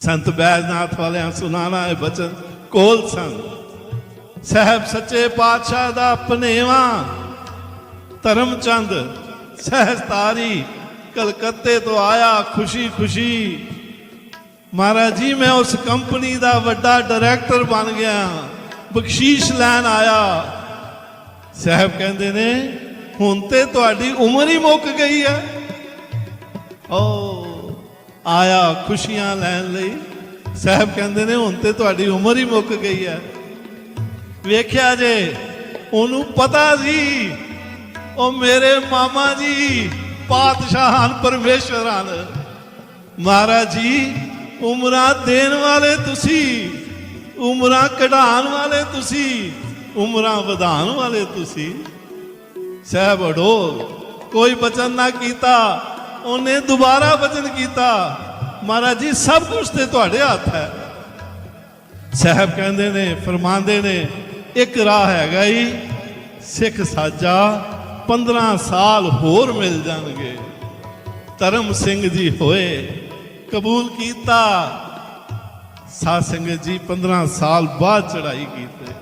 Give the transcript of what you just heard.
ਸੰਤ ਬੈਜਨਾਥ ਵਾਲਿਆਂ ਸੁਨਾਣਾ ਇਹ ਬਚਨ ਕੋਲ ਸੰਗ ਸਹਿਬ ਸੱਚੇ ਪਾਤਸ਼ਾਹ ਦਾ ਪਨੇਵਾ, ਧਰਮਚੰਦ ਸਹਿਸਤਾਰੀ ਕਲਕੱਤੇ ਤੋਂ ਆਇਆ ਖੁਸ਼ੀ ਖੁਸ਼ੀ। ਮਹਾਰਾਜ ਜੀ, ਮੈਂ ਉਸ ਕੰਪਨੀ ਦਾ ਵੱਡਾ ਡਾਇਰੈਕਟਰ ਬਣ ਗਿਆ, ਬਖਸ਼ੀਸ਼ ਲੈਣ ਆਇਆ। ਸਾਹਿਬ ਕਹਿੰਦੇ ਨੇ, ਹੁਣ ਤੇ ਤੁਹਾਡੀ ਉਮਰ ਹੀ ਮੁੱਕ ਗਈ ਹੈ। ਓ ਆਇਆ ਖੁਸ਼ੀਆਂ ਲੈਣ ਲਈ। ਸਾਹਿਬ ਕਹਿੰਦੇ ਨੇ, ਹੁਣ ਤੇ ਤੁਹਾਡੀ ਉਮਰ ਹੀ ਮੁੱਕ ਗਈ ਹੈ। ਵੇਖਿਆ ਜੇ, ਉਹਨੂੰ ਪਤਾ ਸੀ, ਉਹ ਮੇਰੇ ਮਾਮਾ ਜੀ ਪਾਤਸ਼ਾਹ ਹਨ, ਪਰਮੇਸ਼ਵਰ ਹਨ। ਮਹਾਰਾਜ ਜੀ, ਉਮਰਾਂ ਦੇਣ ਵਾਲੇ ਤੁਸੀਂ, ਉਮਰਾਂ ਕਢਾਉਣ ਵਾਲੇ ਤੁਸੀਂ, ਉਮਰਾਂ ਵਧਾਉਣ ਵਾਲੇ ਤੁਸੀਂ। ਸਹਿਬ ਅਡੋਲ ਕੋਈ ਬਚਨ ਨਾ ਕੀਤਾ। ਉਹਨੇ ਦੁਬਾਰਾ ਵਚਨ ਕੀਤਾ। ਮਹਾਰਾਜ ਜੀ, ਸਭ ਕੁਝ ਤੇ ਤੁਹਾਡੇ ਹੱਥ ਹੈ। ਸਾਹਿਬ ਕਹਿੰਦੇ ਨੇ, ਫਰਮਾਉਂਦੇ ਨੇ, ਇੱਕ ਰਾਹ ਹੈਗਾ ਹੀ ਸਿੱਖ ਸਾਜਾ 15 ਸਾਲ ਹੋਰ ਮਿਲ ਜਾਣਗੇ। ਧਰਮ ਸਿੰਘ ਜੀ ਹੋਏ, ਕਬੂਲ ਕੀਤਾ। ਸਾਧ ਸੰਗਤ ਜੀ 15 ਸਾਲ ਬਾਅਦ ਚੜਾਈ ਕੀਤੇ।